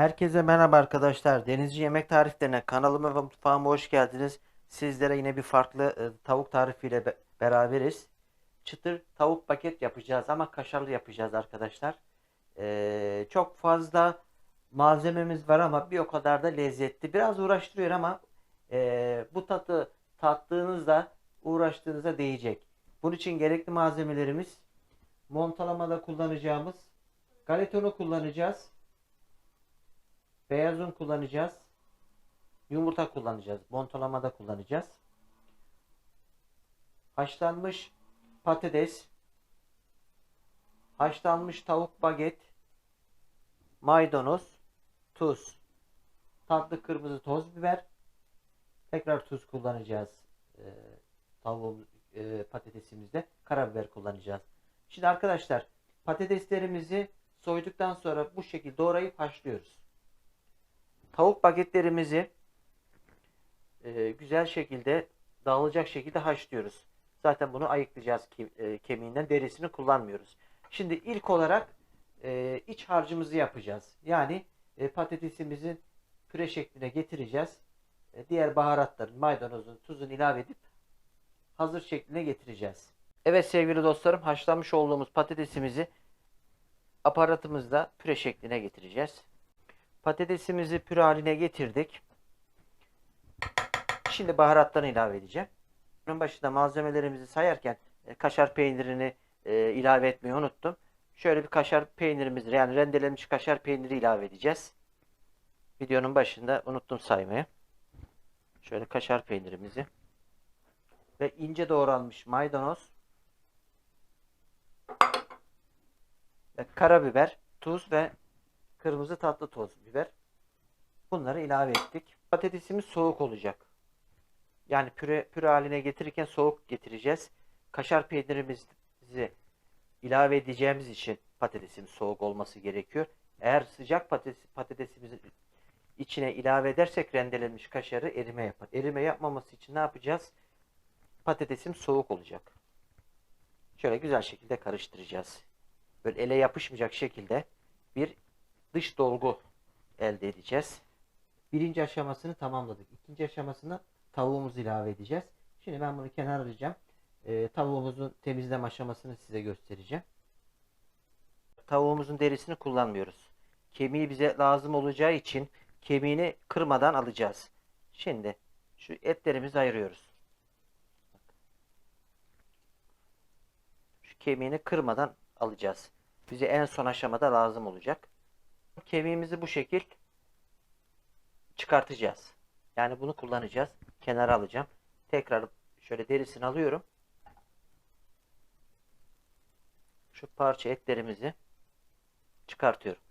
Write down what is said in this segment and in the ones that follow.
Herkese merhaba arkadaşlar. Denizci Yemek Tariflerine kanalıma ve mutfağıma hoş geldiniz. Sizlere yine bir farklı e, tavuk tarifiyle be- beraberiz. Çıtır tavuk paket yapacağız ama kaşarlı yapacağız arkadaşlar. E, çok fazla malzememiz var ama bir o kadar da lezzetli. Biraz uğraştırıyor ama e, bu tadı tattığınızda uğraştığınızda değecek. Bunun için gerekli malzemelerimiz montalamada kullanacağımız galetonu kullanacağız. Beyaz un kullanacağız. Yumurta kullanacağız. Montalamada kullanacağız. Haşlanmış patates. Haşlanmış tavuk baget. Maydanoz. Tuz. Tatlı kırmızı toz biber. Tekrar tuz kullanacağız. Ee, tavuğumuz, e, patatesimizde. Karabiber kullanacağız. Şimdi arkadaşlar patateslerimizi soyduktan sonra bu şekilde doğrayıp haşlıyoruz. Tavuk bagetlerimizi e, güzel şekilde dağılacak şekilde haşlıyoruz. Zaten bunu ayıklayacağız ke- e, kemiğinden derisini kullanmıyoruz. Şimdi ilk olarak e, iç harcımızı yapacağız. Yani e, patatesimizin püre şekline getireceğiz. E, diğer baharatların, maydanozun, tuzunu ilave edip hazır şekline getireceğiz. Evet sevgili dostlarım haşlanmış olduğumuz patatesimizi aparatımızda püre şekline getireceğiz. Patatesimizi püre haline getirdik. Şimdi baharatlarını ilave edeceğim. Bunun başında malzemelerimizi sayarken e, kaşar peynirini e, ilave etmeyi unuttum. Şöyle bir kaşar peynirimizi yani rendelenmiş kaşar peyniri ilave edeceğiz. Videonun başında unuttum saymayı. Şöyle kaşar peynirimizi ve ince doğranmış maydanoz ve karabiber, tuz ve kırmızı tatlı toz biber. Bunları ilave ettik. Patatesimiz soğuk olacak. Yani püre, püre haline getirirken soğuk getireceğiz. Kaşar peynirimizi ilave edeceğimiz için patatesimiz soğuk olması gerekiyor. Eğer sıcak patates, patatesimizin içine ilave edersek rendelenmiş kaşarı erime yapar. Erime yapmaması için ne yapacağız? Patatesim soğuk olacak. Şöyle güzel şekilde karıştıracağız. Böyle ele yapışmayacak şekilde bir dış dolgu elde edeceğiz. Birinci aşamasını tamamladık. İkinci aşamasında tavuğumuzu ilave edeceğiz. Şimdi ben bunu kenara alacağım. Ee, tavuğumuzun temizleme aşamasını size göstereceğim. Tavuğumuzun derisini kullanmıyoruz. Kemiği bize lazım olacağı için kemiğini kırmadan alacağız. Şimdi şu etlerimizi ayırıyoruz. Şu kemiğini kırmadan alacağız. Bize en son aşamada lazım olacak. Kemiğimizi bu şekil çıkartacağız. Yani bunu kullanacağız. Kenara alacağım. Tekrar şöyle derisini alıyorum. Şu parça etlerimizi çıkartıyorum.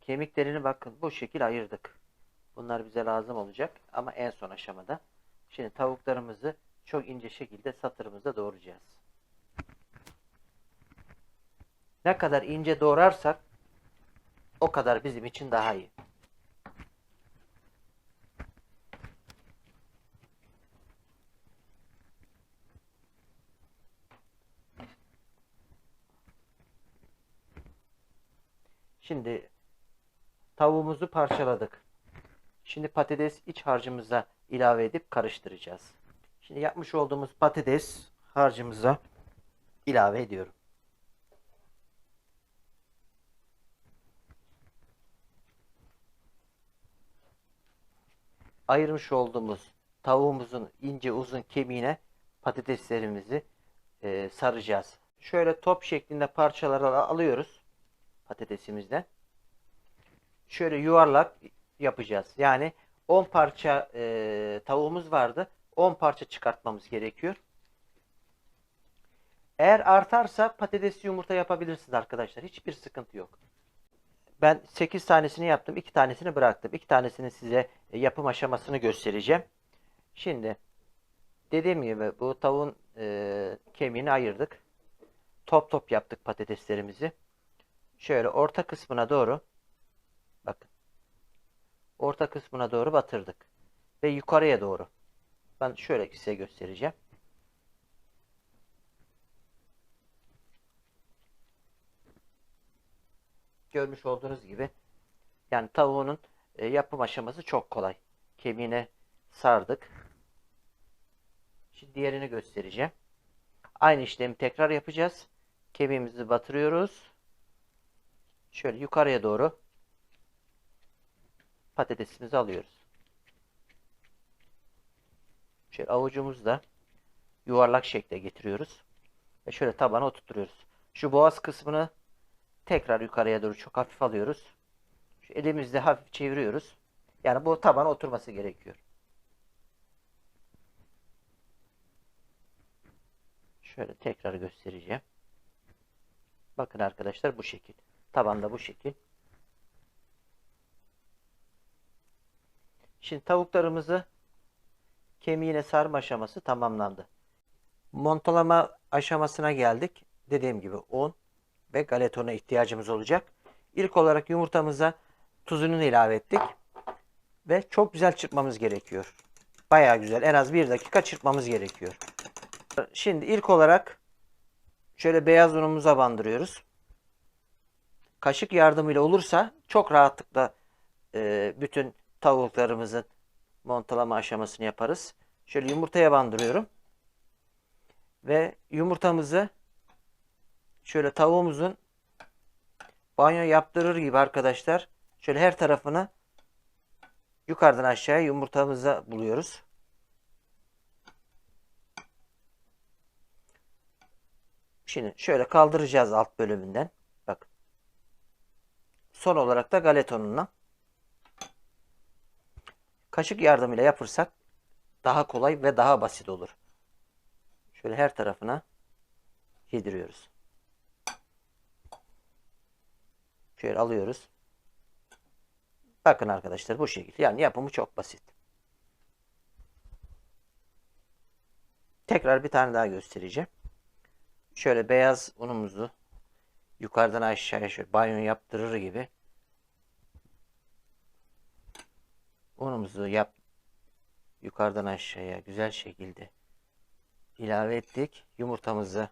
Kemiklerini bakın bu şekil ayırdık. Bunlar bize lazım olacak ama en son aşamada. Şimdi tavuklarımızı çok ince şekilde satırımızda doğrayacağız. Ne kadar ince doğrarsak o kadar bizim için daha iyi. Şimdi tavuğumuzu parçaladık. Şimdi patates iç harcımıza ilave edip karıştıracağız. Şimdi yapmış olduğumuz patates harcımıza ilave ediyorum. Ayırmış olduğumuz tavuğumuzun ince uzun kemiğine patateslerimizi e, saracağız. Şöyle top şeklinde parçaları al- alıyoruz patatesimizden. Şöyle yuvarlak yapacağız. Yani 10 parça e, tavuğumuz vardı. 10 parça çıkartmamız gerekiyor. Eğer artarsa patatesli yumurta yapabilirsiniz arkadaşlar. Hiçbir sıkıntı yok. Ben 8 tanesini yaptım. 2 tanesini bıraktım. 2 tanesini size e, yapım aşamasını göstereceğim. Şimdi dediğim gibi bu tavuğun e, kemiğini ayırdık. Top top yaptık patateslerimizi. Şöyle orta kısmına doğru bakın. Orta kısmına doğru batırdık. Ve yukarıya doğru. Ben şöyle size göstereceğim. Görmüş olduğunuz gibi Yani tavuğunun e, yapım aşaması çok kolay. Kemiğine sardık. Şimdi diğerini göstereceğim. Aynı işlemi tekrar yapacağız. Kemiğimizi batırıyoruz. Şöyle yukarıya doğru patatesimizi alıyoruz. Şöyle avucumuzu da yuvarlak şekle getiriyoruz. Ve şöyle tabana oturtuyoruz. Şu boğaz kısmını tekrar yukarıya doğru çok hafif alıyoruz. Şu elimizle hafif çeviriyoruz. Yani bu tabana oturması gerekiyor. Şöyle tekrar göstereceğim. Bakın arkadaşlar bu şekil. Tabanda bu şekil. Şimdi tavuklarımızı kemiğine sarma aşaması tamamlandı. Montalama aşamasına geldik. Dediğim gibi un ve galetona ihtiyacımız olacak. İlk olarak yumurtamıza tuzunu ilave ettik. Ve çok güzel çırpmamız gerekiyor. Bayağı güzel. En az bir dakika çırpmamız gerekiyor. Şimdi ilk olarak şöyle beyaz unumuza bandırıyoruz. Kaşık yardımıyla olursa çok rahatlıkla e, bütün tavuklarımızın montalama aşamasını yaparız. Şöyle yumurtaya bandırıyorum. Ve yumurtamızı şöyle tavuğumuzun banyo yaptırır gibi arkadaşlar şöyle her tarafını yukarıdan aşağıya yumurtamıza buluyoruz. Şimdi şöyle kaldıracağız alt bölümünden. Bak. Son olarak da galetonunla kaşık yardımıyla yapırsak daha kolay ve daha basit olur. Şöyle her tarafına yediriyoruz. Şöyle alıyoruz. Bakın arkadaşlar bu şekilde. Yani yapımı çok basit. Tekrar bir tane daha göstereceğim. Şöyle beyaz unumuzu yukarıdan aşağıya şöyle banyo yaptırır gibi unumuzu yap yukarıdan aşağıya güzel şekilde ilave ettik. Yumurtamızı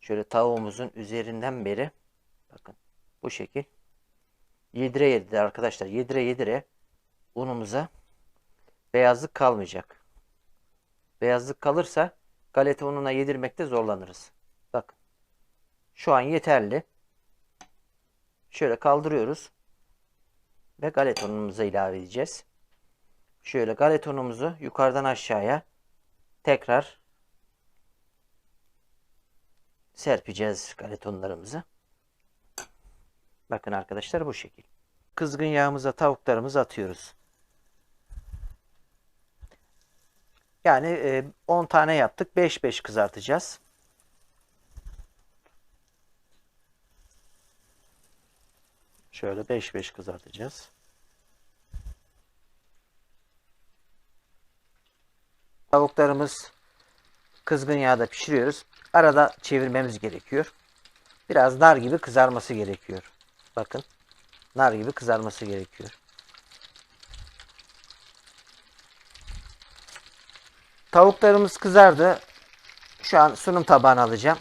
şöyle tavuğumuzun üzerinden beri bakın bu şekil yedire yedire arkadaşlar yedire yedire unumuza beyazlık kalmayacak. Beyazlık kalırsa galeta ununa yedirmekte zorlanırız. Bakın. Şu an yeterli. Şöyle kaldırıyoruz. Ve galeta unumuza ilave edeceğiz. Şöyle galeta unumuzu yukarıdan aşağıya tekrar serpeceğiz galeta unlarımızı. Bakın arkadaşlar bu şekil. Kızgın yağımıza tavuklarımızı atıyoruz. Yani e, 10 tane yaptık. 5-5 kızartacağız. Şöyle 5-5 kızartacağız. Tavuklarımız kızgın yağda pişiriyoruz. Arada çevirmemiz gerekiyor. Biraz nar gibi kızarması gerekiyor. Bakın. Nar gibi kızarması gerekiyor. Tavuklarımız kızardı. Şu an sunum tabağına alacağım.